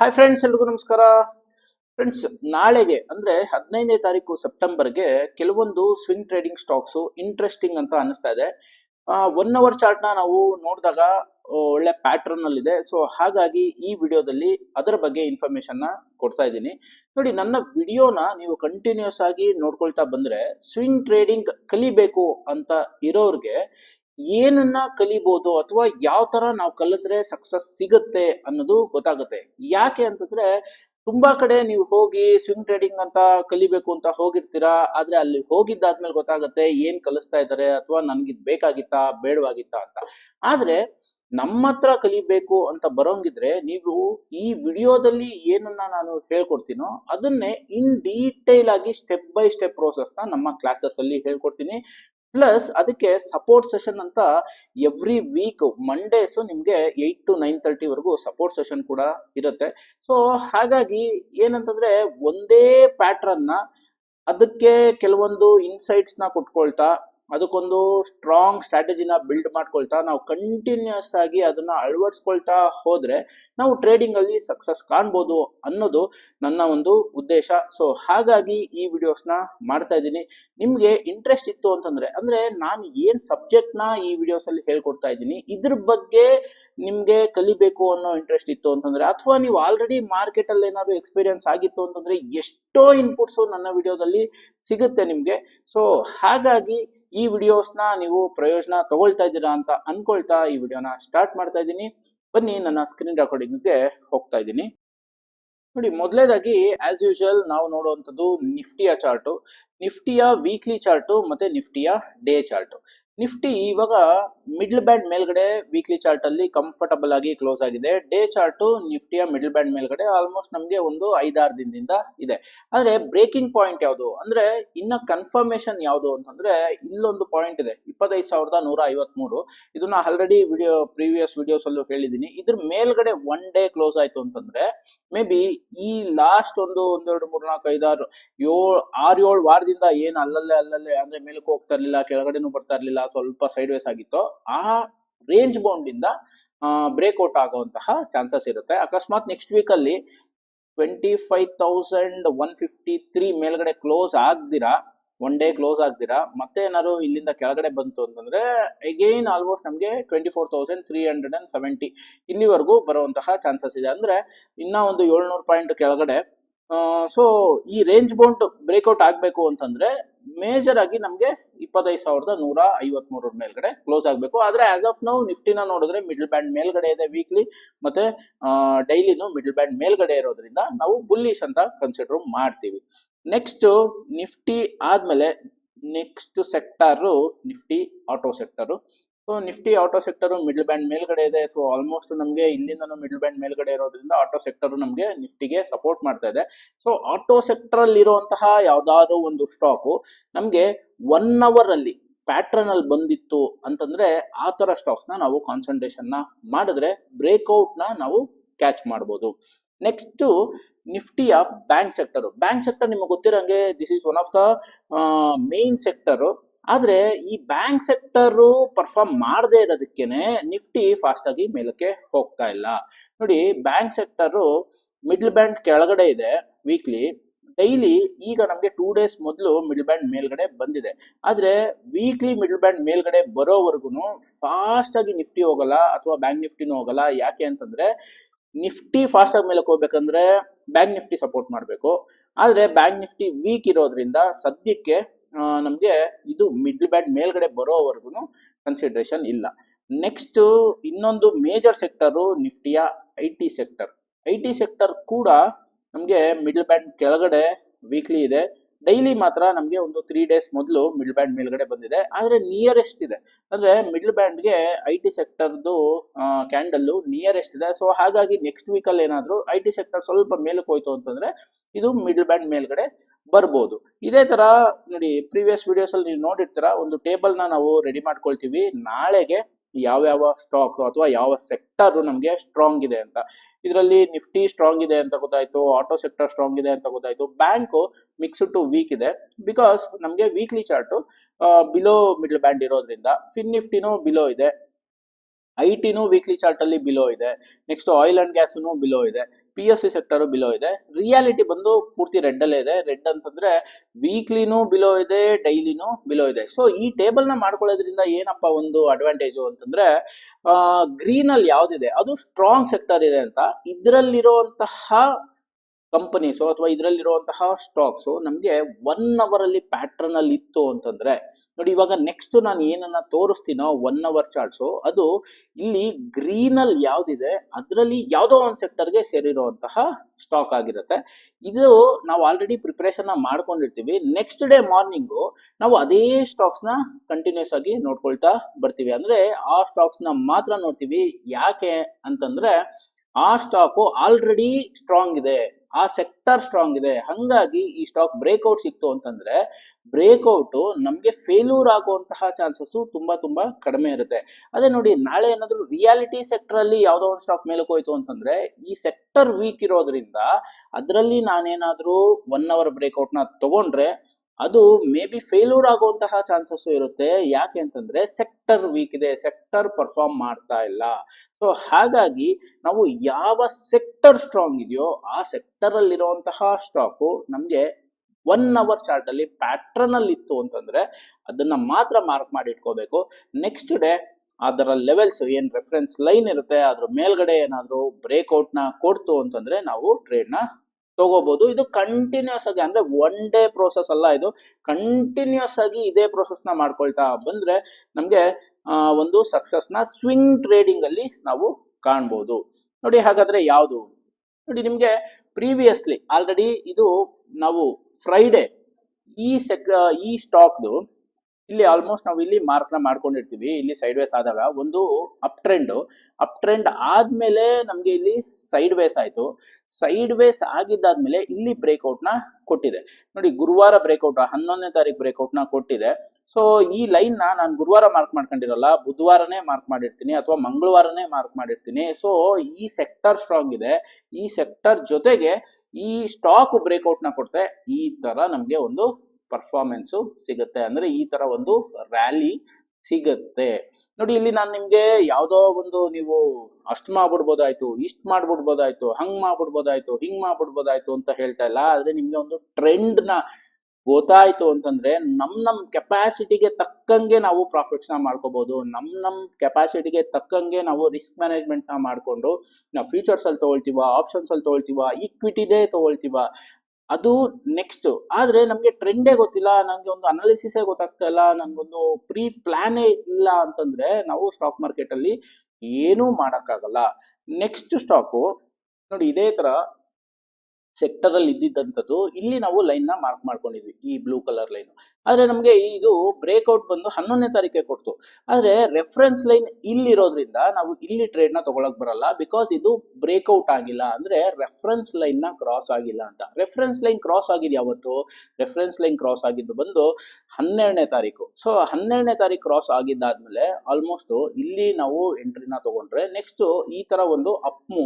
Hi friends ಎಲ್ರಿಗೂ ನಮಸ್ಕಾರ. Friends ನಾಳೆಗೆ, ಅಂದ್ರೆ ಹದಿನೈದನೇ ತಾರೀಕು ಸೆಪ್ಟೆಂಬರ್ಗೆ ಕೆಲವೊಂದು ಸ್ವಿಂಗ್ ಟ್ರೇಡಿಂಗ್ ಸ್ಟಾಕ್ಸ್ ಇಂಟ್ರೆಸ್ಟಿಂಗ್ ಅಂತ ಅನಿಸ್ತಾ ಇದೆ. ಒನ್ ಅವರ್ ಚಾರ್ಟ್ನ ನಾವು ನೋಡಿದಾಗ ಒಳ್ಳೆ ಪ್ಯಾಟರ್ನ್ ಅಲ್ಲಿ ಇದೆ ಸೊ ಹಾಗಾಗಿ ಈ ವಿಡಿಯೋದಲ್ಲಿ ಅದರ ಬಗ್ಗೆ ಇನ್ಫಾರ್ಮೇಶನ್ನ ಕೊಡ್ತಾ ಇದ್ದೀನಿ. ನೋಡಿ, ನನ್ನ ವಿಡಿಯೋನ ನೀವು ಕಂಟಿನ್ಯೂಸ್ ಆಗಿ ನೋಡ್ಕೊಳ್ತಾ ಬಂದ್ರೆ ಸ್ವಿಂಗ್ ಟ್ರೇಡಿಂಗ್ ಕಲಿಬೇಕು ಅಂತ ಇರೋರ್ಗೆ ಏನನ್ನ ಕಲಿಬಹುದು ಅಥವಾ ಯಾವ ತರ ನಾವು ಕಲಿತ್ರೆ ಸಕ್ಸಸ್ ಸಿಗುತ್ತೆ ಅನ್ನೋದು ಗೊತ್ತಾಗುತ್ತೆ. ಯಾಕೆ ಅಂತಂದ್ರೆ ತುಂಬಾ ಕಡೆ ನೀವು ಹೋಗಿ ಸ್ವಿಂಗ್ ಟ್ರೇಡಿಂಗ್ ಅಂತ ಕಲಿಬೇಕು ಅಂತ ಹೋಗಿರ್ತೀರಾ, ಆದ್ರೆ ಅಲ್ಲಿ ಹೋಗಿದ್ದಾದ್ಮೇಲೆ ಗೊತ್ತಾಗುತ್ತೆ ಏನ್ ಕಲಿಸ್ತಾ ಇದ್ದಾರೆ ಅಥವಾ ನನ್ಗಿದ್ ಬೇಕಾಗಿತ್ತಾ, ಬೇಡವಾಗಿತ್ತಾ ಅಂತ. ಆದ್ರೆ ನಮ್ಮ ಹತ್ರ ಕಲಿಬೇಕು ಅಂತ ಬರೋಂಗಿದ್ರೆ ನೀವು ಈ ವಿಡಿಯೋದಲ್ಲಿ ಏನನ್ನ ನಾನು ಹೇಳ್ಕೊಡ್ತೀನೋ ಅದನ್ನೇ ಇನ್ ಡೀಟೇಲ್ ಆಗಿ ಸ್ಟೆಪ್ ಬೈ ಸ್ಟೆಪ್ ಪ್ರೋಸೆಸ್ನ ನಮ್ಮ ಕ್ಲಾಸಸ್ ಅಲ್ಲಿ ಹೇಳ್ಕೊಡ್ತೀನಿ. ಪ್ಲಸ್ ಅದಕ್ಕೆ ಸಪೋರ್ಟ್ ಸೆಷನ್ ಅಂತ ಎವ್ರಿ ವೀಕ್ ಮಂಡೇಸ್ ನಿಮಗೆ ಏಯ್ಟ್ ಟು ನೈನ್ ತರ್ಟಿವರೆಗೂ ಸಪೋರ್ಟ್ ಸೆಷನ್ ಕೂಡ ಇರುತ್ತೆ. ಸೊ ಹಾಗಾಗಿ ಏನಂತಂದ್ರೆ ಒಂದೇ ಪ್ಯಾಟ್ರನ್ನ ಅದಕ್ಕೆ ಕೆಲವೊಂದು ಇನ್ಸೈಟ್ಸ್ನ ಕೊಟ್ಕೊಳ್ತಾ, ಅದಕ್ಕೊಂದು ಸ್ಟ್ರಾಂಗ್ ಸ್ಟ್ರಾಟಜಿನ ಬಿಲ್ಡ್ ಮಾಡ್ಕೊಳ್ತಾ, ನಾವು ಕಂಟಿನ್ಯೂಸ್ ಆಗಿ ಅದನ್ನ ಅಳವಡಿಸ್ಕೊಳ್ತಾ ಹೋದ್ರೆ ನಾವು ಟ್ರೇಡಿಂಗ್ ಅಲ್ಲಿ ಸಕ್ಸಸ್ ಕಾಣ್ಬೋದು ಅನ್ನೋದು ನನ್ನ ಒಂದು ಉದ್ದೇಶ. ಸೊ ಹಾಗಾಗಿ ಈ ವಿಡಿಯೋಸ್ನ ಮಾಡ್ತಾ ಇದ್ದೀನಿ. ನಿಮಗೆ ಇಂಟ್ರೆಸ್ಟ್ ಇತ್ತು ಅಂತಂದರೆ, ಅಂದರೆ ನಾನು ಏನು ಸಬ್ಜೆಕ್ಟ್ನ ಈ ವಿಡಿಯೋಸಲ್ಲಿ ಹೇಳ್ಕೊಡ್ತಾ ಇದ್ದೀನಿ, ಇದ್ರ ಬಗ್ಗೆ ನಿಮಗೆ ಕಲಿಬೇಕು ಅನ್ನೋ ಇಂಟ್ರೆಸ್ಟ್ ಇತ್ತು ಅಂತಂದರೆ, ಅಥವಾ ನೀವು ಆಲ್ರೆಡಿ ಮಾರ್ಕೆಟಲ್ಲಿ ಏನಾದ್ರು ಎಕ್ಸ್ಪೀರಿಯನ್ಸ್ ಆಗಿತ್ತು ಅಂತಂದರೆ ಎಷ್ಟೋ ಇನ್ಪುಟ್ಸು ನನ್ನ ವಿಡಿಯೋದಲ್ಲಿ ಸಿಗುತ್ತೆ ನಿಮಗೆ. ಸೊ ಹಾಗಾಗಿ ಈ ವಿಡಿಯೋಸ್ನ ನೀವು ಪ್ರಯೋಜನ ತಗೊಳ್ತಾ ಇದ್ದೀರಾ ಅಂತ ಅನ್ಕೊಳ್ತಾ ಈ ವಿಡಿಯೋನ ಸ್ಟಾರ್ಟ್ ಮಾಡ್ತಾ ಇದ್ದೀನಿ. ಬನ್ನಿ, ನನ್ನ ಸ್ಕ್ರೀನ್ ರೆಕಾರ್ಡಿಂಗ್ಗೆ ಹೋಗ್ತಾ ಇದ್ದೀನಿ. ನೋಡಿ, ಮೊದಲೇದಾಗಿ ಆಸ್ ಯೂಶುವಲ್ ನಾವು ನೋಡುವಂಥದ್ದು ನಿಫ್ಟಿಯ ಚಾರ್ಟು. ನಿಫ್ಟಿಯ ವೀಕ್ಲಿ ಚಾರ್ಟು ಮತ್ತೆ ನಿಫ್ಟಿಯ ಡೇ ಚಾರ್ಟು. ನಿಫ್ಟಿ ಇವಾಗ ಮಿಡ್ಲ್ ಬ್ಯಾಂಡ್ ಮೇಲ್ಗಡೆ ವೀಕ್ಲಿ ಚಾರ್ಟ್ ಅಲ್ಲಿ ಕಂಫರ್ಟಬಲ್ ಆಗಿ ಕ್ಲೋಸ್ ಆಗಿದೆ. ಡೇ ಚಾರ್ಟು ನಿಫ್ಟಿಯ ಮಿಡ್ಲ್ ಬ್ಯಾಂಡ್ ಮೇಲ್ಗಡೆ ಆಲ್ಮೋಸ್ಟ್ ನಮಗೆ ಒಂದು ಐದಾರು ದಿನದಿಂದ ಇದೆ. ಆದ್ರೆ ಬ್ರೇಕಿಂಗ್ ಪಾಯಿಂಟ್ ಯಾವುದು? ಅಂದ್ರೆ ಇನ್ನ ಕನ್ಫರ್ಮೇಶನ್ ಯಾವುದು ಅಂತಂದ್ರೆ ಇಲ್ಲೊಂದು ಪಾಯಿಂಟ್ ಇದೆ. ಇಪ್ಪತ್ತೈದು ಸಾವಿರದ ನೂರ ಐವತ್ಮೂರು. ಇದನ್ನ ಆಲ್ರೆಡಿ ವಿಡಿಯೋ ಪ್ರೀವಿಯಸ್ ವಿಡಿಯೋಸ್ ಅಲ್ಲೂ ಹೇಳಿದೀನಿ. ಇದ್ರ ಮೇಲ್ಗಡೆ ಒನ್ ಡೇ ಕ್ಲೋಸ್ ಆಯ್ತು ಅಂತಂದ್ರೆ ಮೇ ಬಿ ಈ ಲಾಸ್ಟ್ ಒಂದು ಒಂದೆರಡು ಮೂರು ನಾಲ್ಕು ಐದಾರು ಏಳು, ಆರು ಏಳು ವಾರದಿಂದ ಏನು ಅಲ್ಲಲ್ಲೇ ಅಲ್ಲಲ್ಲೇ ಅಂದ್ರೆ ಮೇಲಕ್ಕೆ ಹೋಗ್ತಾ ಇರ್ಲಿಲ್ಲ, ಕೆಳಗಡೆನೂ ಬರ್ತಾ ಇರ್ಲಿಲ್ಲ ಸ್ವಲ್ಪ ಸೈಡ್ ವೇಸ್ ಆಗಿತ್ತು, ಆ ರೇಂಜ್ ಬೌಂಡ್ ಇಂದ ಬ್ರೇಕ್ಔಟ್ ಆಗುವಂತಹ ಚಾನ್ಸಸ್ ಇರುತ್ತೆ. ಅಕಸ್ಮಾತ್ ನೆಕ್ಸ್ಟ್ ವೀಕ್ ಅಲ್ಲಿ twenty five thousand one fifty three ಮೇಲ್ಗಡೆ ಕ್ಲೋಸ್ ಆಗ್ದಿರಾ ಒನ್ ಡೇ ಕ್ಲೋಸ್ ಆಗ್ದಿರಾ, ಮತ್ತೆ ಏನಾದ್ರು ಇಲ್ಲಿಂದ ಕೆಳಗಡೆ ಬಂತು ಅಂತಂದ್ರೆ ಅಗೈನ್ ಆಲ್ಮೋಸ್ಟ್ ನಮಗೆ twenty four thousand three hundred and seventy ಇಲ್ಲಿವರೆಗೂ ಬರುವಂತಹ ಚಾನ್ಸಸ್ ಇದೆ. ಅಂದ್ರೆ ಇನ್ನ ಒಂದು ಏಳ್ನೂರು ಪಾಯಿಂಟ್ ಕೆಳಗಡೆ ಸೊ ಈ ರೇಂಜ್ ಬೌಂಡ್ ಬ್ರೇಕ್ಔಟ್ ಆಗಬೇಕು ಅಂತಂದ್ರೆ ಮೇಜರ್ ಆಗಿ ನಮಗೆ ಇಪ್ಪತ್ತೈದು ಸಾವಿರದ ನೂರ ಐವತ್ಮೂರರ ಮೇಲ್ಗಡೆ ಕ್ಲೋಸ್ ಆಗಬೇಕು. ಆದ್ರೆ ಆಸ್ ಆಫ್ ನಾವು ನಿಫ್ಟಿನ ನೋಡಿದ್ರೆ ಮಿಡ್ಲ್ ಬ್ಯಾಂಡ್ ಮೇಲ್ಗಡೆ ಇದೆ ವೀಕ್ಲಿ ಮತ್ತೆ ಡೈಲಿನೂ ಮಿಡ್ಲ್ ಬ್ಯಾಂಡ್ ಮೇಲ್ಗಡೆ ಇರೋದ್ರಿಂದ ನಾವು ಬುಲ್ಲಿಶ್ ಅಂತ ಕನ್ಸಿಡರ್ ಮಾಡ್ತೀವಿ. ನೆಕ್ಸ್ಟ್ ನಿಫ್ಟಿ ಆದ್ಮೇಲೆ next sector Nifty auto sector so Nifty auto sector middle band ಮೇಲ್ಗಡೆ ಇದೆ. ಸೊ ಆಲ್ಮೋಸ್ಟ್ ನಮಗೆ ಇಲ್ಲಿಂದನೂ ಮಿಡ್ಲ್ ಬ್ಯಾಂಡ್ ಮೇಲ್ಗಡೆ ಇರೋದ್ರಿಂದ ಆಟೋ ಸೆಕ್ಟರ್ ನಮಗೆ ನಿಫ್ಟಿಗೆ ಸಪೋರ್ಟ್ ಮಾಡ್ತಾ ಇದೆ. ಸೊ ಆಟೋ ಸೆಕ್ಟರ್ ಅಲ್ಲಿ ಇರುವಂತಹ ಯಾವ್ದಾದ್ರು ಒಂದು ಸ್ಟಾಕು ನಮಗೆ ಒನ್ ಅವರ್ ಅಲ್ಲಿ ಪ್ಯಾಟ್ರನ್ ಅಲ್ಲಿ ಬಂದಿತ್ತು ಅಂತಂದ್ರೆ ಆ ತರ ಸ್ಟಾಕ್ಸ್ನ ನಾವು ಕಾನ್ಸಂಟ್ರೇಷನ್ನ ಮಾಡಿದ್ರೆ ಬ್ರೇಕ್ಔಟ್ನ ನಾವು ಕ್ಯಾಚ್ ಮಾಡ್ಬೋದು. ನೆಕ್ಸ್ಟ್ ನಿಫ್ಟಿಯ ಬ್ಯಾಂಕ್ ಸೆಕ್ಟರ್ ಬ್ಯಾಂಕ್ ಸೆಕ್ಟರ್ ನಿಮಗೆ ಗೊತ್ತಿರಂಗೆ this is one of the main sector ಆದ್ರೆ ಈ ಬ್ಯಾಂಕ್ ಸೆಕ್ಟರ್ ಪರ್ಫಾರ್ಮ್ ಮಾಡದೇ ಇರೋದಕ್ಕೇನೆ ನಿಫ್ಟಿ ಫಾಸ್ಟ್ ಆಗಿ ಮೇಲಕ್ಕೆ ಹೋಗ್ತಾ ಇಲ್ಲ. ನೋಡಿ ಬ್ಯಾಂಕ್ ಸೆಕ್ಟರ್ ಮಿಡ್ಲ್ ಬ್ಯಾಂಡ್ ಕೆಳಗಡೆ ಇದೆ ವೀಕ್ಲಿ ಡೈಲಿ ಈಗ ನಮಗೆ ಟೂ ಡೇಸ್ ಮೊದಲು ಮಿಡ್ಲ್ ಬ್ಯಾಂಡ್ ಮೇಲ್ಗಡೆ ಬಂದಿದೆ. ಆದ್ರೆ ವೀಕ್ಲಿ ಮಿಡ್ಲ್ ಬ್ಯಾಂಡ್ ಮೇಲ್ಗಡೆ ಬರೋವರೆಗೂ ಫಾಸ್ಟ್ ಆಗಿ ನಿಫ್ಟಿ ಹೋಗಲ್ಲ ಅಥವಾ ಬ್ಯಾಂಕ್ ನಿಫ್ಟಿನೂ ಹೋಗಲ್ಲ. ಯಾಕೆ ಅಂತಂದ್ರೆ ನಿಫ್ಟಿ ಫಾಸ್ಟ್ ಆಗಿ ಮೇಲಕ್ಕೆ ಹೋಗ್ಬೇಕಂದ್ರೆ ಬ್ಯಾಂಕ್ ನಿಫ್ಟಿ ಸಪೋರ್ಟ್ ಮಾಡಬೇಕು. ಆದ್ರೆ ಬ್ಯಾಂಕ್ ನಿಫ್ಟಿ ವೀಕ್ ಇರೋದ್ರಿಂದ ಸದ್ಯಕ್ಕೆ ನಮಗೆ ಇದು ಮಿಡ್ಲ್ ಬ್ಯಾಂಡ್ ಮೇಲ್ಗಡೆ ಬರೋವರೆಗೂ ಕನ್ಸಿಡ್ರೇಷನ್ ಇಲ್ಲ. ನೆಕ್ಸ್ಟ್ ಇನ್ನೊಂದು major sector ನಿಫ್ಟಿಯ I T sector I T sector ಕೂಡ ನಮಗೆ ಮಿಡ್ಲ್ ಬ್ಯಾಂಡ್ ಕೆಳಗಡೆ ವೀಕ್ಲಿ ಇದೆ. ಡೈಲಿ ಮಾತ್ರ ನಮಗೆ ಒಂದು ತ್ರೀ ಡೇಸ್ ಮೊದಲು ಮಿಡ್ಲ್ ಬ್ಯಾಂಡ್ ಮೇಲ್ಗಡೆ ಬಂದಿದೆ. ಆದರೆ ನಿಯರೆಸ್ಟ್ ಇದೆ. ಅಂದ್ರೆ ಮಿಡ್ಲ್ ಬ್ಯಾಂಡ್ಗೆ ಐ ಟಿ ಸೆಕ್ಟರ್ದು ಕ್ಯಾಂಡಲ್ಲು ನಿಯರೆಸ್ಟ್ ಇದೆ. ಸೊ ಹಾಗಾಗಿ ನೆಕ್ಸ್ಟ್ ವೀಕಲ್ಲಿ ಏನಾದರೂ ಐ ಟಿ ಸೆಕ್ಟರ್ ಸ್ವಲ್ಪ ಮೇಲಕ್ಕೆ ಹೋಯ್ತು ಅಂತಂದ್ರೆ ಇದು ಮಿಡ್ಲ್ ಬ್ಯಾಂಡ್ ಮೇಲ್ಗಡೆ ಬರ್ಬೋದು. ಇದೇ ತರ ನೋಡಿ ಪ್ರೀವಿಯಸ್ ವಿಡಿಯೋಸ್ ಅಲ್ಲಿ ನೀವು ನೋಡಿರ್ತೀರ, ಒಂದು ಟೇಬಲ್ನ ನಾವು ರೆಡಿ ಮಾಡ್ಕೊಳ್ತೀವಿ. ನಾಳೆಗೆ ಯಾವ ಯಾವ ಸ್ಟಾಕ್ ಅಥವಾ ಯಾವ ಸೆಕ್ಟರ್ ನಮಗೆ ಸ್ಟ್ರಾಂಗ್ ಇದೆ ಅಂತ. ಇದರಲ್ಲಿ ನಿಫ್ಟಿ ಸ್ಟ್ರಾಂಗ್ ಇದೆ ಅಂತ ಗೊತ್ತಾಯ್ತು ಆಟೋ ಸೆಕ್ಟರ್ ಸ್ಟ್ರಾಂಗ್ ಇದೆ ಅಂತ ಗೊತ್ತಾಯ್ತು. ಬ್ಯಾಂಕು ಮಿಕ್ಸ್ ಟು ವೀಕ್ ಇದೆ. ಬಿಕಾಸ್ ನಮಗೆ weekly chart below middle band ಇರೋದ್ರಿಂದ ಫಿನ್ ನಿಫ್ಟಿನೂ ಬಿಲೋ ಇದೆ. ಐ ಟಿನೂ ವೀಕ್ಲಿ ಚಾರ್ಟ್ ಅಲ್ಲಿ ಬಿಲೋ ಇದೆ. ನೆಕ್ಸ್ಟ್ ಆಯಿಲ್ ಅಂಡ್ ಗ್ಯಾಸ್ನು ಬಿಲೋ ಇದೆ. P S C sector below ಇದೆ. ರಿಯಾಲಿಟಿ ಬಂದು ಪೂರ್ತಿ ರೆಡ್ ಅಲ್ಲೇ ಇದೆ. ರೆಡ್ ಅಂತಂದ್ರೆ ವೀಕ್ಲಿನೂ ಬಿಲೋ ಇದೆ ಡೈಲಿನೂ ಬಿಲೋ ಇದೆ. ಸೊ ಈ ಟೇಬಲ್ನ ಮಾಡ್ಕೊಳ್ಳೋದ್ರಿಂದ ಏನಪ್ಪ ಒಂದು ಅಡ್ವಾಂಟೇಜು ಅಂತಂದ್ರೆ ಗ್ರೀನ್ ಅಲ್ಲಿ ಯಾವ್ದಿದೆ? ಅದು ಸ್ಟ್ರಾಂಗ್ ಸೆಕ್ಟರ್ ಇದೆ ಅಂತ. ಇದರಲ್ಲಿರುವಂತಹ ಕಂಪನೀಸು ಅಥವಾ ಇದರಲ್ಲಿರುವಂತಹ ಸ್ಟಾಕ್ಸು ನಮಗೆ ಒನ್ ಅವರ್ ಅಲ್ಲಿ ಪ್ಯಾಟ್ರನ್ ಅಲ್ಲಿ ಇತ್ತು ಅಂತಂದ್ರೆ, ನೋಡಿ ಇವಾಗ ನೆಕ್ಸ್ಟ್ ನಾನು ಏನನ್ನ ತೋರಿಸ್ತೀನೋ ಒನ್ ಅವರ್ ಚಾರ್ಟ್ಸು ಅದು ಇಲ್ಲಿ ಗ್ರೀನ್ ಅಲ್ಲಿ ಯಾವ್ದಿದೆ, ಅದರಲ್ಲಿ ಯಾವುದೋ ಒಂದು ಸೆಕ್ಟರ್ಗೆ ಸೇರಿರುವಂತಹ ಸ್ಟಾಕ್ ಆಗಿರುತ್ತೆ. ಇದು ನಾವು ಆಲ್ರೆಡಿ ಪ್ರಿಪ್ರೇಷನ್ನ ಮಾಡ್ಕೊಂಡಿರ್ತೀವಿ. ನೆಕ್ಸ್ಟ್ ಡೇ ಮಾರ್ನಿಂಗು ನಾವು ಅದೇ ಸ್ಟಾಕ್ಸ್ನ ಕಂಟಿನ್ಯೂಸ್ ಆಗಿ ನೋಡ್ಕೊಳ್ತಾ ಬರ್ತೀವಿ. ಅಂದ್ರೆ ಆ ಸ್ಟಾಕ್ಸ್ನ ಮಾತ್ರ ನೋಡ್ತೀವಿ. ಯಾಕೆ ಅಂತಂದ್ರೆ ಆ ಸ್ಟಾಕು ಆಲ್ರೆಡಿ ಸ್ಟ್ರಾಂಗ್ ಇದೆ. ಆ ಸೆಕ್ಟರ್ ಸ್ಟ್ರಾಂಗ್ ಇದೆ. ಹಂಗಾಗಿ ಈ ಸ್ಟಾಕ್ ಬ್ರೇಕ್ಔಟ್ ಸಿಕ್ತು ಅಂತಂದ್ರೆ ಬ್ರೇಕ್ಔಟ್ ನಮಗೆ ಫೇಲ್ಯೂರ್ ಆಗುವಂತಹ ಚಾನ್ಸಸ್ ತುಂಬಾ ತುಂಬಾ ಕಡಿಮೆ ಇರುತ್ತೆ. ಅದೇ ನೋಡಿ, ನಾಳೆ ಏನಾದ್ರು ರಿಯಾಲಿಟಿ ಸೆಕ್ಟರ್ ಅಲ್ಲಿ ಯಾವ್ದೋ ಒಂದು ಸ್ಟಾಕ್ ಮೇಲಕ್ಕೆ ಹೋಯ್ತು ಅಂತಂದ್ರೆ ಈ ಸೆಕ್ಟರ್ ವೀಕ್ ಇರೋದ್ರಿಂದ ಅದರಲ್ಲಿ ನಾನೇನಾದ್ರೂ ಒನ್ ಅವರ್ನ ತಗೊಂಡ್ರೆ ಅದು ಮೇ ಬಿ ಫೇಲ್ಯೂರ್ ಆಗುವಂತಹ ಚಾನ್ಸಸ್ ಇರುತ್ತೆ. ಯಾಕೆ ಅಂತಂದ್ರೆ ಸೆಕ್ಟರ್ ವೀಕ್ ಇದೆ ಸೆಕ್ಟರ್ ಪರ್ಫಾರ್ಮ್ ಮಾಡ್ತಾ ಇಲ್ಲ. ಸೊ ಹಾಗಾಗಿ ನಾವು ಯಾವ ಸೆಕ್ಟರ್ ಸ್ಟ್ರಾಂಗ್ ಇದೆಯೋ ಆ ಸೆಕ್ಟರ್ ಅಲ್ಲಿರುವಂತಹ ಸ್ಟಾಕು ನಮಗೆ ಒನ್ ಅವರ್ ಚಾರ್ಟ್ ಅಲ್ಲಿ ಪ್ಯಾಟ್ರನ್ ಅಲ್ಲಿ ಇತ್ತು ಅಂತಂದ್ರೆ ಅದನ್ನ ಮಾತ್ರ ಮಾರ್ಕ್ ಮಾಡಿ ಇಟ್ಕೋಬೇಕು. ನೆಕ್ಸ್ಟ್ ಡೇ ಅದರ ಲೆವೆಲ್ಸ್ ಏನು ರೆಫರೆನ್ಸ್ ಲೈನ್ ಇರುತ್ತೆ, ಅದ್ರ ಮೇಲ್ಗಡೆ ಏನಾದರೂ ಬ್ರೇಕ್ಔಟ್ನ ಕೊಡ್ತು ಅಂತಂದ್ರೆ ನಾವು ಟ್ರೇಡ್ನ ತಗೋಬಹುದು ಇದು ಕಂಟಿನ್ಯೂಸ್ ಆಗಿ ಅಂದ್ರೆ ಒನ್ ಡೇ ಪ್ರೋಸೆಸ್ ಅಲ್ಲ ಇದು. ಕಂಟಿನ್ಯೂಸ್ ಆಗಿ ಇದೇ ಪ್ರೋಸೆಸ್ನ ಮಾಡ್ಕೊಳ್ತಾ ಬಂದ್ರೆ ನಮ್ಗೆ ಒಂದು ಸಕ್ಸಸ್ನ ಸ್ವಿಂಗ್ ಟ್ರೇಡಿಂಗ್ ಅಲ್ಲಿ ನಾವು ಕಾಣ್ಬೋದು. ನೋಡಿ ಹಾಗಾದ್ರೆ ಯಾವುದು? ನೋಡಿ ನಿಮ್ಗೆ ಪ್ರೀವಿಯಸ್ಲಿ ಆಲ್ರೆಡಿ ಇದು ನಾವು ಫ್ರೈಡೆ ಈ ಸೆಕ್ ಈ ಸ್ಟಾಕ್ದು ಇಲ್ಲಿ ಆಲ್ಮೋಸ್ಟ್ ನಾವು ಇಲ್ಲಿ ಮಾರ್ಕ್ನ ಮಾಡ್ಕೊಂಡಿರ್ತೀವಿ. ಇಲ್ಲಿ ಸೈಡ್ ವೇಸ್ ಆದಾಗ ಒಂದು ಅಪ್ ಟ್ರೆಂಡ್ ಅಪ್ ಟ್ರೆಂಡ್ ಆದ್ಮೇಲೆ ನಮಗೆ ಇಲ್ಲಿ ಸೈಡ್ ವೇಸ್ ಆಯ್ತು. ಸೈಡ್ ವೇಸ್ ಆಗಿದ್ದಾದ್ಮೇಲೆ ಇಲ್ಲಿ ಬ್ರೇಕ್ಔಟ್ನ ಕೊಟ್ಟಿದೆ. ನೋಡಿ ಗುರುವಾರ ಬ್ರೇಕ್ಔಟ್ ಹನ್ನೊಂದನೇ ತಾರೀಕು ಬ್ರೇಕ್ಔಟ್ನ ಕೊಟ್ಟಿದೆ. ಸೊ ಈ ಲೈನ್ನ ನಾನು ಗುರುವಾರ ಮಾರ್ಕ್ ಮಾಡ್ಕೊಂಡಿರಲ್ಲ, ಬುಧವಾರನೇ ಮಾರ್ಕ್ ಮಾಡಿರ್ತೀನಿ ಅಥವಾ ಮಂಗಳವಾರನೇ ಮಾರ್ಕ್ ಮಾಡಿರ್ತೀನಿ. ಸೊ ಈ ಸೆಕ್ಟರ್ ಸ್ಟ್ರಾಂಗ್ ಇದೆ. ಈ ಸೆಕ್ಟರ್ ಜೊತೆಗೆ ಈ ಸ್ಟಾಕ್ ಬ್ರೇಕ್ಔಟ್ನ ಕೊಡ್ತೆ. ಈ ತರ ನಮಗೆ ಒಂದು ಪರ್ಫಾರ್ಮೆನ್ಸು ಸಿಗುತ್ತೆ. ಅಂದ್ರೆ ಈ ತರ ಒಂದು ರ್ಯಾಲಿ ಸಿಗುತ್ತೆ. ನೋಡಿ, ಇಲ್ಲಿ ನಾನು ನಿಮ್ಗೆ ಯಾವುದೋ ಒಂದು ನೀವು ಅಷ್ಟು ಮಾಡ್ಬಿಡ್ಬೋದಾಯ್ತು, ಇಷ್ಟ್ ಮಾಡ್ಬಿಡ್ಬೋದಾಯ್ತು, ಹಂಗ್ ಮಾಡ್ಬಿಡ್ಬೋದಾಯ್ತು, ಹಿಂಗ್ ಮಾಡ್ಬಿಡ್ಬೋದಾಯ್ತು ಅಂತ ಹೇಳ್ತಾ ಇಲ್ಲ. ಆದ್ರೆ ನಿಮ್ಗೆ ಒಂದು ಟ್ರೆಂಡ್ನ ಗೊತ್ತಾಯ್ತು ಅಂತಂದ್ರೆ ನಮ್ ನಮ್ ಕೆಪಾಸಿಟಿಗೆ ತಕ್ಕಂಗೆ ನಾವು ಪ್ರಾಫಿಟ್ಸ್ನ ಮಾಡ್ಕೋಬಹುದು ನಮ್ ನಮ್ ಕೆಪಾಸಿಟಿಗೆ ತಕ್ಕಂಗೆ ನಾವು ರಿಸ್ಕ್ ಮ್ಯಾನೇಜ್ಮೆಂಟ್ನ ಮಾಡ್ಕೊಂಡು, ನಾವು ಫ್ಯೂಚರ್ಸ್ ಅಲ್ಲಿ ತಗೊಳ್ತೀವ ಆಪ್ಷನ್ಸ್ ಅಲ್ಲಿ ತಗೊಳ್ತೀವ ಈಕ್ವಿಟಿದೇ ತಗೊಳ್ತೀವ. ಅದು ನೆಕ್ಸ್ಟ್ ಆದ್ರೆ ನಮ್ಗೆ ಟ್ರೆಂಡೇ ಗೊತ್ತಿಲ್ಲ, ನಮ್ಗೆ ಒಂದು ಅನಾಲಿಸಿಸೇ ಗೊತ್ತಾಗ್ತಾ ಇಲ್ಲ ನನಗೊಂದು ಪ್ರೀ ಪ್ಲಾನೇ ಇಲ್ಲ ಅಂತಂದ್ರೆ ನಾವು ಸ್ಟಾಕ್ ಮಾರ್ಕೆಟ್ ಅಲ್ಲಿ ಏನೂ ಮಾಡಕ್ಕಾಗಲ್ಲ. ನೆಕ್ಸ್ಟ್ ಸ್ಟಾಕು ನೋಡಿ ಇದೇ ತರ ಸೆಕ್ಟರ್ ಅಲ್ಲಿ ಇದ್ದಿದ್ದಂಥದ್ದು, ಇಲ್ಲಿ ನಾವು ಲೈನ್ನ ಮಾರ್ಕ್ ಮಾಡ್ಕೊಂಡಿದ್ವಿ, ಈ ಬ್ಲೂ ಕಲರ್ ಲೈನ್ ಆದ್ರೆ ನಮಗೆ ಇದು ಬ್ರೇಕ್ಔಟ್ ಬಂದು ಹನ್ನೊಂದನೇ ತಾರೀಕೆ ಕೊಡ್ತು. ಆದರೆ ರೆಫರೆನ್ಸ್ ಲೈನ್ ಇಲ್ಲಿರೋದ್ರಿಂದ ನಾವು ಇಲ್ಲಿ ಟ್ರೇಡ್ನ ತೊಗೊಳಕ್ ಬರಲ್ಲ ಬಿಕಾಸ್ ಇದು ಬ್ರೇಕ್ಔಟ್ ಆಗಿಲ್ಲ ಅಂದರೆ ರೆಫರೆನ್ಸ್ ಲೈನ್ನ ಕ್ರಾಸ್ ಆಗಿಲ್ಲ ಅಂತ. ರೆಫರೆನ್ಸ್ ಲೈನ್ ಕ್ರಾಸ್ ಆಗಿದೆ ಯಾವತ್ತು? ರೆಫರೆನ್ಸ್ ಲೈನ್ ಕ್ರಾಸ್ ಆಗಿದ್ದು ಬಂದು ಹನ್ನೆರಡನೇ ತಾರೀಕು. ಸೊ ಹನ್ನೆರಡನೇ ತಾರೀಕು ಕ್ರಾಸ್ ಆಗಿದ್ದಾದ್ಮೇಲೆ ಆಲ್ಮೋಸ್ಟ್ ಇಲ್ಲಿ ನಾವು ಎಂಟ್ರಿನ ತಗೊಂಡ್ರೆ ನೆಕ್ಸ್ಟ್ ಈ ತರ ಒಂದು ಅಪ್ಮು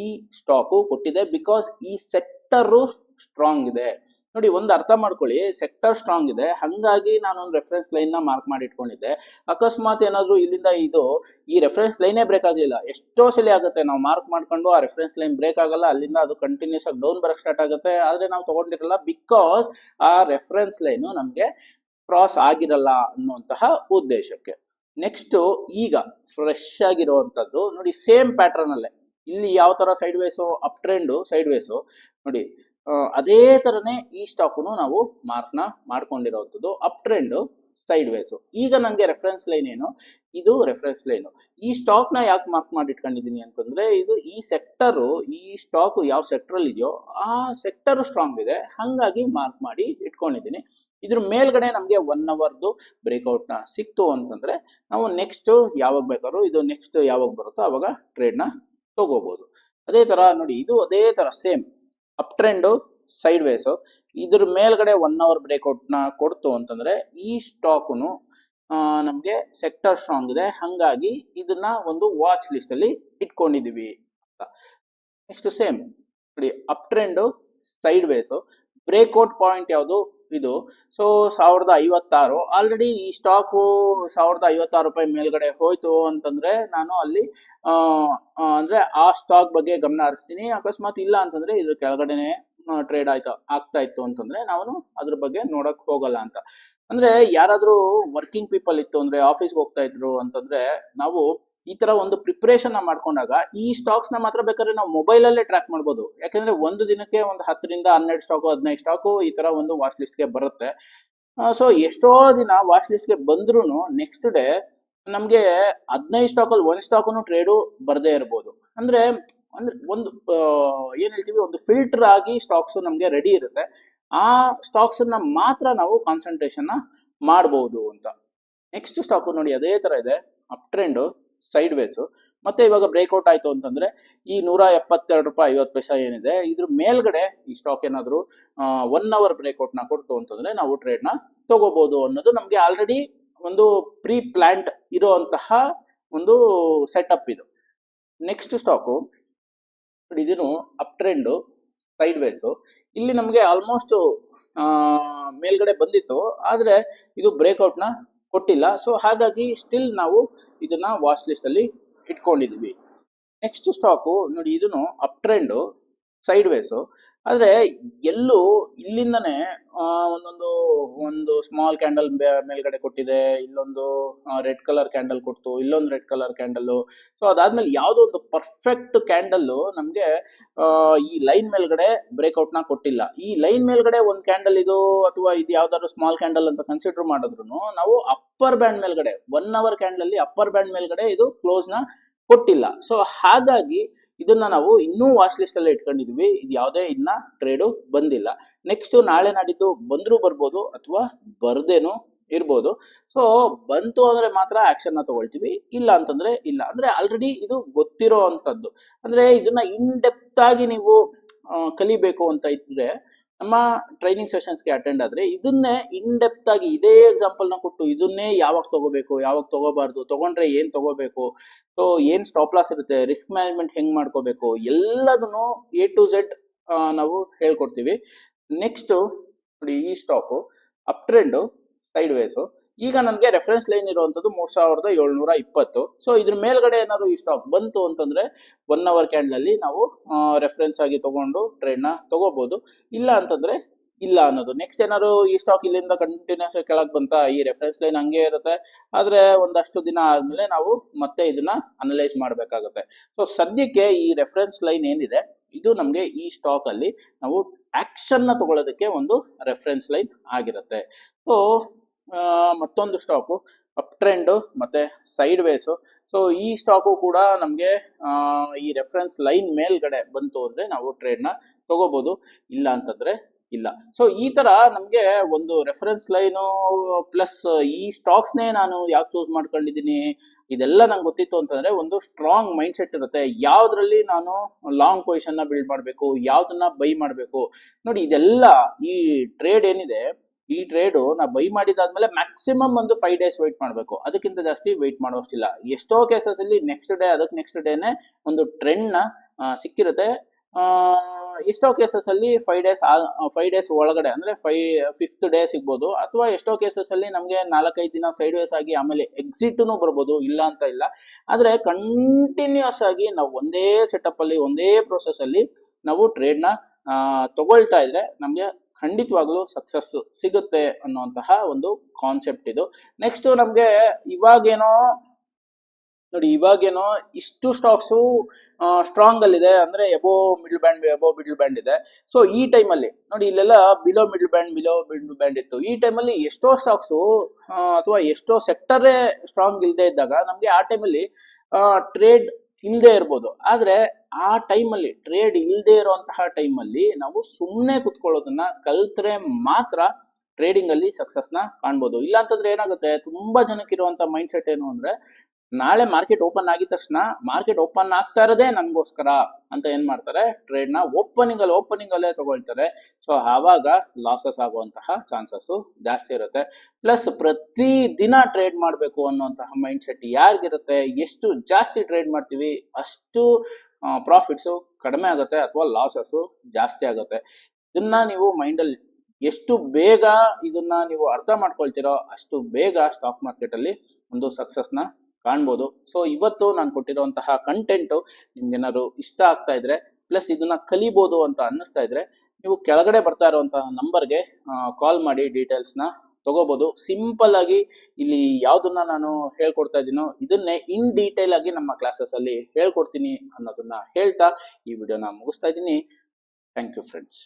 ಈ ಸ್ಟಾಕು ಕೊಟ್ಟಿದೆ ಬಿಕಾಸ್ ಈ ಸೆಕ್ಟರು ಸ್ಟ್ರಾಂಗ್ ಇದೆ. ನೋಡಿ, ಒಂದು ಅರ್ಥ ಮಾಡ್ಕೊಳ್ಳಿ ಸೆಕ್ಟರ್ ಸ್ಟ್ರಾಂಗ್ ಇದೆ. ಹಂಗಾಗಿ ನಾನು ಒಂದು ರೆಫರೆನ್ಸ್ ಲೈನ್ನ ಮಾರ್ಕ್ ಮಾಡಿ ಇಟ್ಕೊಂಡಿದ್ದೆ ಅಕಸ್ಮಾತ್ ಏನಾದರೂ ಇಲ್ಲಿಂದ ಇದು, ಈ ರೆಫರೆನ್ಸ್ ಲೈನೇ ಬ್ರೇಕ್ ಆಗಲಿಲ್ಲ. ಎಷ್ಟೋ ಸಲ ಆಗುತ್ತೆ, ನಾವು ಮಾರ್ಕ್ ಮಾಡ್ಕೊಂಡು ಆ ರೆಫರೆನ್ಸ್ ಲೈನ್ ಬ್ರೇಕ್ ಆಗಲ್ಲ, ಅಲ್ಲಿಂದ ಅದು ಕಂಟಿನ್ಯೂಸ್ ಆಗಿ ಡೌನ್ ಬರಕ್ಕೆ ಸ್ಟಾರ್ಟ್ ಆಗುತ್ತೆ. ಆದ್ರೆ ನಾವು ತಗೊಂಡಿರಲ್ಲ ಬಿಕಾಸ್ ಆ ರೆಫರೆನ್ಸ್ ಲೈನು ನಮಗೆ ಕ್ರಾಸ್ ಆಗಿರಲ್ಲ ಅನ್ನುವಂತಹ ಉದ್ದೇಶಕ್ಕೆ. ನೆಕ್ಸ್ಟ್ ಈಗ ಫ್ರೆಶ್ ಆಗಿರುವಂಥದ್ದು, ನೋಡಿ ಸೇಮ್ ಪ್ಯಾಟರ್ನ್ ಅಲ್ಲೇ. ಇಲ್ಲಿ ಯಾವ ತರ sideways up trend sideways ನೋಡಿ ಅದೇ ತರನೇ ಈ ಸ್ಟಾಕ್ನು ನಾವು ಮಾರ್ಕ್ನ ಮಾಡ್ಕೊಂಡಿರೋವಂಥದ್ದು ಅಪ್ ಟ್ರೆಂಡು ಸೈಡ್ ವೇಸು ಈಗ ನನಗೆ ರೆಫರೆನ್ಸ್ ಲೈನ್ ಏನು? ಇದು ರೆಫರೆನ್ಸ್ ಲೈನು ಈ ಸ್ಟಾಕ್ನ ಯಾಕೆ ಮಾರ್ಕ್ ಮಾಡಿ ಇಟ್ಕೊಂಡಿದ್ದೀನಿ ಅಂತಂದ್ರೆ, ಇದು ಈ ಸೆಕ್ಟರು ಈ ಸ್ಟಾಕು ಯಾವ ಸೆಕ್ಟರ್ ಇದೆಯೋ, ಆ ಸೆಕ್ಟರ್ ಸ್ಟ್ರಾಂಗ್ ಇದೆ. ಹಾಗಾಗಿ ಮಾರ್ಕ್ ಮಾಡಿ ಇಟ್ಕೊಂಡಿದ್ದೀನಿ. ಇದ್ರ ಮೇಲ್ಗಡೆ ನಮಗೆ ಒನ್ ಅವರ್ದು ಬ್ರೇಕ್ಔಟ್ನ ಸಿಕ್ತು ಅಂತಂದ್ರೆ, ನಾವು ನೆಕ್ಸ್ಟ್ ಯಾವಾಗ ಬೇಕಾದ್ರೂ ಇದು ನೆಕ್ಸ್ಟ್ ಯಾವಾಗ ಬರುತ್ತೋ ಅವಾಗ ಟ್ರೇಡ್ನ ತಗೋಬಹುದು ಅದೇ ತರ ನೋಡಿ, ಇದು ಅದೇ ತರ same up trend sideways ಇದ್ರ ಮೇಲ್ಗಡೆ ಒನ್ ಅವರ್ ಬ್ರೇಕ್ಔಟ್ನ ಕೊಡ್ತು ಅಂತಂದ್ರೆ, ಈ ಸ್ಟಾಕ್ನು ನಮಗೆ ಸೆಕ್ಟರ್ ಸ್ಟ್ರಾಂಗ್ ಇದೆ. ಹಾಗಾಗಿ ಇದನ್ನ ಒಂದು ವಾಚ್ ಲಿಸ್ಟ್ ಅಲ್ಲಿ ಇಟ್ಕೊಂಡಿದೀವಿ ಅಂತ. ನೆಕ್ಸ್ಟ್ ಸೇಮ್ ನೋಡಿ up trend sideways breakout point ಯಾವುದು? ಇದು. ಸೊ ಸಾವಿರದ ಐವತ್ತಾರು ಆಲ್ರೆಡಿ ಈ ಸ್ಟಾಕು ಸಾವಿರದ ಐವತ್ತಾರು ರೂಪಾಯಿ ಮೇಲ್ಗಡೆ ಹೋಯ್ತು ಅಂತಂದ್ರೆ ನಾನು ಅಲ್ಲಿ ಅಂದ್ರೆ ಆ ಸ್ಟಾಕ್ ಬಗ್ಗೆ ಗಮನ ಹರಿಸ್ತೀನಿ. ಅಕಸ್ಮಾತ್ ಇಲ್ಲ ಅಂತಂದ್ರೆ ಇದ್ರ ಕೆಳಗಡೆನೆ ಟ್ರೇಡ್ ಆಯ್ತು, ಆಗ್ತಾ ಇತ್ತು ಅಂತಂದ್ರೆ ನಾನು ಅದ್ರ ಬಗ್ಗೆ ನೋಡಕ್ ಹೋಗಲ್ಲ ಅಂತ. ಅಂದ್ರೆ ಯಾರಾದ್ರೂ ವರ್ಕಿಂಗ್ ಪೀಪಲ್ ಇತ್ತು ಅಂದ್ರೆ ಆಫೀಸ್ಗೆ ಹೋಗ್ತಾ ಇದ್ರು ಅಂತಂದ್ರೆ ನಾವು ಈ ತರ ಒಂದು ಪ್ರಿಪರೇಷನ್ ಮಾಡ್ಕೊಂಡಾಗ ಈ ಸ್ಟಾಕ್ಸ್ನ ಮಾತ್ರ ಬೇಕಾದ್ರೆ ನಾವು ಮೊಬೈಲ್ ಅಲ್ಲೇ ಟ್ರ್ಯಾಕ್ ಮಾಡ್ಬೋದು. ಯಾಕಂದ್ರೆ ಒಂದು ದಿನಕ್ಕೆ ಒಂದು ಹತ್ತರಿಂದ ಹನ್ನೆರಡು ಸ್ಟಾಕು ಹದಿನೈದು ಸ್ಟಾಕು ಈ ತರ ಒಂದು ವಾಚ್ ಲಿಸ್ಟ್ಗೆ ಬರುತ್ತೆ. ಸೊ ಎಷ್ಟೋ ದಿನ ವಾಚ್ ಲಿಸ್ಟ್ಗೆ ಬಂದ್ರೂ ನೆಕ್ಸ್ಟ್ ಡೇ ನಮಗೆ ಹದಿನೈದು ಸ್ಟಾಕಲ್ಲಿ ಒಂದು ಸ್ಟಾಕು ಟ್ರೇಡು ಬರದೇ ಇರಬಹುದು ಅಂದ್ರೆ ಅಂದ್ರೆ ಒಂದು ಏನ್ ಹೇಳ್ತೀವಿ, ಒಂದು ಫಿಲ್ಟರ್ ಆಗಿ ಸ್ಟಾಕ್ಸ್ ನಮಗೆ ರೆಡಿ ಇರುತ್ತೆ. ಆ ಸ್ಟಾಕ್ಸ್ನ ಮಾತ್ರ ನಾವು ಕಾನ್ಸಂಟ್ರೇಷನ್ ಮಾಡಬಹುದು ಅಂತ. ನೆಕ್ಸ್ಟ್ ಸ್ಟಾಕ್ ನೋಡಿ, ಅದೇ ತರ ಇದೆ. ಅಪ್ ಟ್ರೆಂಡ್ ಸೈಡ್ ವೇಸು ಮತ್ತೆ ಇವಾಗ ಬ್ರೇಕ್ಔಟ್ ಆಯ್ತು ಅಂತಂದ್ರೆ ಈ ನೂರ ಎಪ್ಪತ್ತೆರಡು ರೂಪಾಯಿ ಐವತ್ತು ಪೈಸಾ ಏನಿದೆ, ಇದ್ರ ಮೇಲ್ಗಡೆ ಈ ಸ್ಟಾಕ್ ಏನಾದರೂ ಒನ್ ಅವರ್ ಬ್ರೇಕ್ಔಟ್ನ ಕೊಡ್ತು ಅಂತಂದ್ರೆ ನಾವು ಟ್ರೇಡ್ನ ತಗೋಬಹುದು ಅನ್ನೋದು ನಮಗೆ ಆಲ್ರೆಡಿ ಒಂದು ಪ್ರೀ ಪ್ಲಾಂಟ್ ಇರುವಂತಹ ಒಂದು ಸೆಟಪ್ ಇದು. ನೆಕ್ಸ್ಟ್ ಸ್ಟಾಕು ಇದನ್ನು ಅಪ್ ಟ್ರೆಂಡು ಸೈಡ್ ವೇಸು ಇಲ್ಲಿ ನಮಗೆ ಆಲ್ಮೋಸ್ಟ್ ಮೇಲ್ಗಡೆ ಬಂದಿತ್ತು, ಆದರೆ ಇದು ಬ್ರೇಕ್ಔಟ್ನ ಕೊಟ್ಟಿಲ್ಲ. ಸೊ ಹಾಗಾಗಿ ಸ್ಟಿಲ್ ನಾವು ಇದನ್ನ ವಾಚ್ ಲಿಸ್ಟ್ ಅಲ್ಲಿ ಇಟ್ಕೊಂಡಿದೀವಿ ನೆಕ್ಸ್ಟ್ ಸ್ಟಾಕು ನೋಡಿ ಇದನ್ನು ಅಪ್ ಟ್ರೆಂಡು ಸೈಡ್ ವೇಸು ಆದರೆ ಎಲ್ಲೂ ಇಲ್ಲಿಂದನೇ ಒಂದೊಂದು, ಒಂದು ಸ್ಮಾಲ್ ಕ್ಯಾಂಡಲ್ ಮೇಲ್ಗಡೆ ಕೊಟ್ಟಿದೆ, ಇಲ್ಲೊಂದು ರೆಡ್ ಕಲರ್ ಕ್ಯಾಂಡಲ್ ಕೊಡ್ತು, ಇಲ್ಲೊಂದು ರೆಡ್ ಕಲರ್ ಕ್ಯಾಂಡಲ್ ಸೊ ಅದಾದ್ಮೇಲೆ ಯಾವುದೋ ಒಂದು ಪರ್ಫೆಕ್ಟ್ ಕ್ಯಾಂಡಲ್ ನಮಗೆ ಈ ಲೈನ್ ಮೇಲ್ಗಡೆ ಬ್ರೇಕ್ಔಟ್ನ ಕೊಟ್ಟಿಲ್ಲ. ಈ ಲೈನ್ ಮೇಲ್ಗಡೆ ಒಂದು ಕ್ಯಾಂಡಲ್ ಇದು, ಅಥವಾ ಇದು ಯಾವ್ದಾದ್ರು ಸ್ಮಾಲ್ ಕ್ಯಾಂಡಲ್ ಅಂತ ಕನ್ಸಿಡರ್ ಮಾಡಿದ್ರು ನಾವು ಅಪ್ಪರ್ ಬ್ಯಾಂಡ್ ಮೇಲ್ಗಡೆ ಒನ್ ಅವರ್ ಕ್ಯಾಂಡಲ್ ಅಲ್ಲಿ ಅಪ್ಪರ್ ಬ್ಯಾಂಡ್ ಮೇಲ್ಗಡೆ ಇದು ಕ್ಲೋಸ್ನ ಕೊಟ್ಟಿಲ್ಲ. ಸೊ ಹಾಗಾಗಿ ಇದನ್ನ ನಾವು ಇನ್ನೂ ವಾಚ್ ಲಿಸ್ಟ್ ಅಲ್ಲಿ ಇಟ್ಕೊಂಡಿದ್ವಿ. ಇದು ಯಾವುದೇ ಇನ್ನ ಟ್ರೇಡು ಬಂದಿಲ್ಲ. ನೆಕ್ಸ್ಟ್ ನಾಳೆ ನಾಡಿದ್ದು ಬಂದರೂ ಬರ್ಬೋದು ಅಥವಾ ಬರ್ದೇನು ಇರ್ಬೋದು. ಸೊ ಬಂತು ಅಂದ್ರೆ ಮಾತ್ರ ಆಕ್ಷನ್ನ ತಗೊಳ್ತೀವಿ. ಇಲ್ಲ ಅಂತಂದ್ರೆ ಇಲ್ಲ. ಅಂದ್ರೆ ಆಲ್ರೆಡಿ ಇದು ಗೊತ್ತಿರೋ ಅಂತದ್ದು ಅಂದ್ರೆ ಇದನ್ನ ಇನ್ ಡೆಪ್ತ್ ಆಗಿ ನೀವು ಕಲಿಬೇಕು ಅಂತ ಇದ್ರೆ ನಮ್ಮ ಟ್ರೈನಿಂಗ್ ಸೆಷನ್ಸ್ಗೆ ಅಟೆಂಡ್ ಆದರೆ ಇದನ್ನೇ ಇನ್ ಡೆಪ್ತ್ ಆಗಿ ಇದೇ ಎಕ್ಸಾಂಪಲ್ನ ಕೊಟ್ಟು ಇದನ್ನೇ ಯಾವಾಗ ತಗೋಬೇಕು, ಯಾವಾಗ ತಗೋಬಾರ್ದು, ತಗೊಂಡ್ರೆ ಏನು ತಗೋಬೇಕು ಸೊ ಏನು ಸ್ಟಾಪ್ ಲಾಸ್ ಇರುತ್ತೆ ರಿಸ್ಕ್ ಮ್ಯಾನೇಜ್ಮೆಂಟ್ ಹೆಂಗೆ ಮಾಡ್ಕೋಬೇಕು, ಎಲ್ಲದನ್ನು ಎ ಟು ಝೆಡ್ ನಾವು ಹೇಳ್ಕೊಡ್ತೀವಿ. ನೆಕ್ಸ್ಟು ನೋಡಿ ಈ stock up trend sideways ಈಗ ನನಗೆ ರೆಫರೆನ್ಸ್ ಲೈನ್ ಇರುವಂಥದ್ದು ಮೂರು ಸಾವಿರದ ಏಳ್ನೂರ ಇಪ್ಪತ್ತು. ಸೊ ಇದ್ರ ಮೇಲ್ಗಡೆ ಏನಾದ್ರು ಈ ಸ್ಟಾಕ್ ಬಂತು ಅಂತಂದ್ರೆ ಒನ್ ಅವರ್ ಕ್ಯಾಂಡ್ಲಲ್ಲಿ ನಾವು ರೆಫರೆನ್ಸ್ ಆಗಿ ತಗೊಂಡು ಟ್ರೇಡ್ನ ತಗೋಬಹುದು ಇಲ್ಲ ಅಂತಂದ್ರೆ ಇಲ್ಲ ಅನ್ನೋದು. ನೆಕ್ಸ್ಟ್ ಏನಾದ್ರು ಈ ಸ್ಟಾಕ್ ಇಲ್ಲಿಂದ ಕಂಟಿನ್ಯೂಸ್ ಕೆಳಗೆ ಬಂತ, ಈ ರೆಫರೆನ್ಸ್ ಲೈನ್ ಹಂಗೆ ಇರುತ್ತೆ. ಆದ್ರೆ ಒಂದಷ್ಟು ದಿನ ಆದ್ಮೇಲೆ ನಾವು ಮತ್ತೆ ಇದನ್ನ ಅನಲೈಸ್ ಮಾಡಬೇಕಾಗುತ್ತೆ. ಸೊ ಸದ್ಯಕ್ಕೆ ಈ ರೆಫರೆನ್ಸ್ ಲೈನ್ ಏನಿದೆ, ಇದು ನಮಗೆ ಈ ಸ್ಟಾಕ್ ಅಲ್ಲಿ ನಾವು ಆಕ್ಷನ್ನ ತಗೊಳ್ಳೋದಕ್ಕೆ ಒಂದು ರೆಫರೆನ್ಸ್ ಲೈನ್ ಆಗಿರುತ್ತೆ. ಸೊ ಮತ್ತೊಂದು ಸ್ಟಾಕು ಅಪ್ ಟ್ರೆಂಡ್ ಮತ್ತೆ ಸೈಡ್ ವೇಸು ಸೊ ಈ ಸ್ಟಾಕು ಕೂಡ ನಮಗೆ ಈ ರೆಫರೆನ್ಸ್ ಲೈನ್ ಮೇಲ್ಗಡೆ ಬಂತು ಅಂದರೆ ನಾವು ಟ್ರೇಡ್ನ ತಗೋಬಹುದು ಇಲ್ಲ ಅಂತಂದ್ರೆ ಇಲ್ಲ. ಸೊ ಈ ತರ ನಮಗೆ ಒಂದು ರೆಫರೆನ್ಸ್ ಲೈನು ಪ್ಲಸ್ ಈ ಸ್ಟಾಕ್ಸ್ನೇ ನಾನು ಯಾಕೆ ಚೂಸ್ ಮಾಡ್ಕೊಂಡಿದ್ದೀನಿ, ಇದೆಲ್ಲ ನಂಗೆ ಗೊತ್ತಿತ್ತು ಅಂತಂದ್ರೆ ಒಂದು ಸ್ಟ್ರಾಂಗ್ ಮೈಂಡ್ ಸೆಟ್ ಇರುತ್ತೆ. ಯಾವುದರಲ್ಲಿ ನಾನು ಲಾಂಗ್ ಪೊಸಿಷನ್ನ ಬಿಲ್ಡ್ ಮಾಡಬೇಕು, ಯಾವುದನ್ನ ಬೈ ಮಾಡಬೇಕು. ನೋಡಿ, ಇದೆಲ್ಲ ಈ ಟ್ರೇಡ್ ಏನಿದೆ ಈ ಟ್ರೇಡು ನಾ ಬೈ ಮಾಡಿದಾದ್ಮೇಲೆ ಮ್ಯಾಕ್ಸಿಮಮ್ ಒಂದು ಫೈವ್ ಡೇಸ್ ವೆಯ್ಟ್ ಮಾಡಬೇಕು. ಅದಕ್ಕಿಂತ ಜಾಸ್ತಿ ವೆಯ್ಟ್ ಮಾಡೋಷ್ಟಿಲ್ಲ ಎಷ್ಟೋ ಕೇಸಸ್ ಅಲ್ಲಿ ನೆಕ್ಸ್ಟ್ ಡೇ ಅದಕ್ಕೆ ನೆಕ್ಸ್ಟ್ ಡೇನೆ ಒಂದು ಟ್ರೆಂಡ್ನ ಆ, ಸಿಕ್ಕಿರುತ್ತೆ. ಎಷ್ಟೋ ಕೇಸಸ್ ಅಲ್ಲಿ ಫೈವ್ ಡೇಸ್ ಫೈವ್ ಡೇಸ್ ಒಳಗಡೆ ಅಂದ್ರೆ ಫೈ ಫಿಫ್ತ್ ಡೇ ಸಿಗ್ಬೋದು. ಅಥವಾ ಎಷ್ಟೋ ಕೇಸಸ್ ಅಲ್ಲಿ ನಮಗೆ ನಾಲ್ಕೈದು ದಿನ ಸೈಡ್ ವೇಸ್ ಆಗಿ ಆಮೇಲೆ ಎಕ್ಸಿಟ್ನು ಬರ್ಬೋದು ಇಲ್ಲ ಅಂತ ಇಲ್ಲ. ಆದ್ರೆ ಕಂಟಿನ್ಯೂಸ್ ಆಗಿ ನಾವು ಒಂದೇ ಸೆಟಪ್ ಅಲ್ಲಿ ಒಂದೇ ಪ್ರೊಸೆಸ್ ಅಲ್ಲಿ ನಾವು ಟ್ರೇಡ್ನ ಆ, ತಗೊಳ್ತಾ ಇದ್ರೆ ನಮಗೆ ಖಂಡಿತವಾಗ್ಲೂ ಸಕ್ಸಸ್ ಸಿಗುತ್ತೆ ಅನ್ನುವಂತಹ ಒಂದು ಕಾನ್ಸೆಪ್ಟ್ ಇದು. ನೆಕ್ಸ್ಟ್ ನಮ್ಗೆ ಇವಾಗೇನೋ, ನೋಡಿ ಇವಾಗೇನೋ ಇಷ್ಟು ಸ್ಟಾಕ್ಸು ಸ್ಟ್ರಾಂಗ್ ಅಲ್ಲಿದೆ ಅಂದ್ರೆ above middle band above middle band ಇದೆ. ಸೊ ಈ ಟೈಮಲ್ಲಿ ನೋಡಿ ಇಲ್ಲೆಲ್ಲ below middle band below middle band ಇತ್ತು. ಈ ಟೈಮಲ್ಲಿ ಎಷ್ಟೋ ಸ್ಟಾಕ್ಸು ಅಥವಾ ಎಷ್ಟೋ ಸೆಕ್ಟರೇ ಸ್ಟ್ರಾಂಗ್ ಇಲ್ಲದೆ ಇದ್ದಾಗ ನಮಗೆ ಆ ಟೈಮಲ್ಲಿ ಟ್ರೇಡ್ ಇಲ್ಲದೆ ಇರ್ಬೋದು. ಆದ್ರೆ ಆ ಟೈಮಲ್ಲಿ ಟ್ರೇಡ್ ಇಲ್ಲದೆ ಇರುವಂತಹ ಟೈಮಲ್ಲಿ ನಾವು ಸುಮ್ಮನೆ ಕುತ್ಕೊಳ್ಳೋದನ್ನ ಕಲ್ತ್ರೆ ಮಾತ್ರ ಟ್ರೇಡಿಂಗ್ ಅಲ್ಲಿ ಸಕ್ಸಸ್ನ ಕಾಣ್ಬೋದು. ಇಲ್ಲ ಅಂತಂದ್ರೆ ಏನಾಗುತ್ತೆ, ತುಂಬಾ ಜನಕ್ಕೆ ಇರುವಂತ ಮೈಂಡ್ ಸೆಟ್ ಏನು ಅಂದ್ರೆ ನಾಳೆ ಮಾರ್ಕೆಟ್ ಓಪನ್ ಆಗಿದ ತಕ್ಷಣ ಮಾರ್ಕೆಟ್ ಓಪನ್ ಆಗ್ತಾ ಇರೋದೇ ನನಗೋಸ್ಕರ ಅಂತ ಏನ್ ಮಾಡ್ತಾರೆ? ಟ್ರೇಡ್ನ ಓಪನಿಂಗ್ ಅಲ್ಲಿ ಓಪನಿಂಗ್ ಅಲ್ಲೇ ತಗೊಳ್ತಾರೆ. ಸೊ ಆವಾಗ ಲಾಸಸ್ ಆಗುವಂತಹ ಚಾನ್ಸಸ್ ಜಾಸ್ತಿ ಇರುತ್ತೆ. ಪ್ಲಸ್ ಪ್ರತಿ ದಿನ ಟ್ರೇಡ್ ಮಾಡಬೇಕು ಅನ್ನುವಂತಹ ಮೈಂಡ್ ಸೆಟ್ ಯಾರಿಗಿರುತ್ತೆ? ಎಷ್ಟು ಜಾಸ್ತಿ ಟ್ರೇಡ್ ಮಾಡ್ತೀವಿ, ಅಷ್ಟು ಪ್ರಾಫಿಟ್ಸು ಕಡಿಮೆ ಆಗುತ್ತೆ ಅಥವಾ ಲಾಸಸ್ಸು ಜಾಸ್ತಿ ಆಗುತ್ತೆ. ಇದನ್ನ ನೀವು ಮೈಂಡಲ್ಲಿ ಎಷ್ಟು ಬೇಗ ಇದನ್ನ ನೀವು ಅರ್ಥ ಮಾಡ್ಕೊಳ್ತೀರೋ, ಅಷ್ಟು ಬೇಗ ಸ್ಟಾಕ್ ಮಾರ್ಕೆಟ್ ಅಲ್ಲಿ ಒಂದು ಸಕ್ಸಸ್ನ ಕಾಣ್ಬೋದು. ಸೊ ಇವತ್ತು ನಾನು ಕೊಟ್ಟಿರುವಂತಹ ಕಂಟೆಂಟು ನಿಮ್ಗೇನಾದ್ರು ಇಷ್ಟ ಆಗ್ತಾ ಇದ್ರೆ ಪ್ಲಸ್ ಇದನ್ನ ಕಲಿಬೋದು ಅಂತ ಅನ್ನಿಸ್ತಾ ಇದ್ರೆ, ನೀವು ಕೆಳಗಡೆ ಬರ್ತಾ ಇರುವಂತಹ ನಂಬರ್ಗೆ ಕಾಲ್ ಮಾಡಿ ಡೀಟೇಲ್ಸ್ನ ತಗೋಬಹುದು ಸಿಂಪಲ್ ಆಗಿ ಇಲ್ಲಿ ಯಾವ್ದನ್ನ ನಾನು ಹೇಳ್ಕೊಡ್ತಾ ಇದ್ದೀನೋ, ಇದನ್ನೇ ಇನ್ ಡೀಟೇಲ್ ಆಗಿ ನಮ್ಮ ಕ್ಲಾಸಸ್ ಅಲ್ಲಿ ಹೇಳ್ಕೊಡ್ತೀನಿ ಅನ್ನೋದನ್ನ ಹೇಳ್ತಾ ಈ ವಿಡಿಯೋನ ಮುಗಿಸ್ತಾ ಇದ್ದೀನಿ. Thank you friends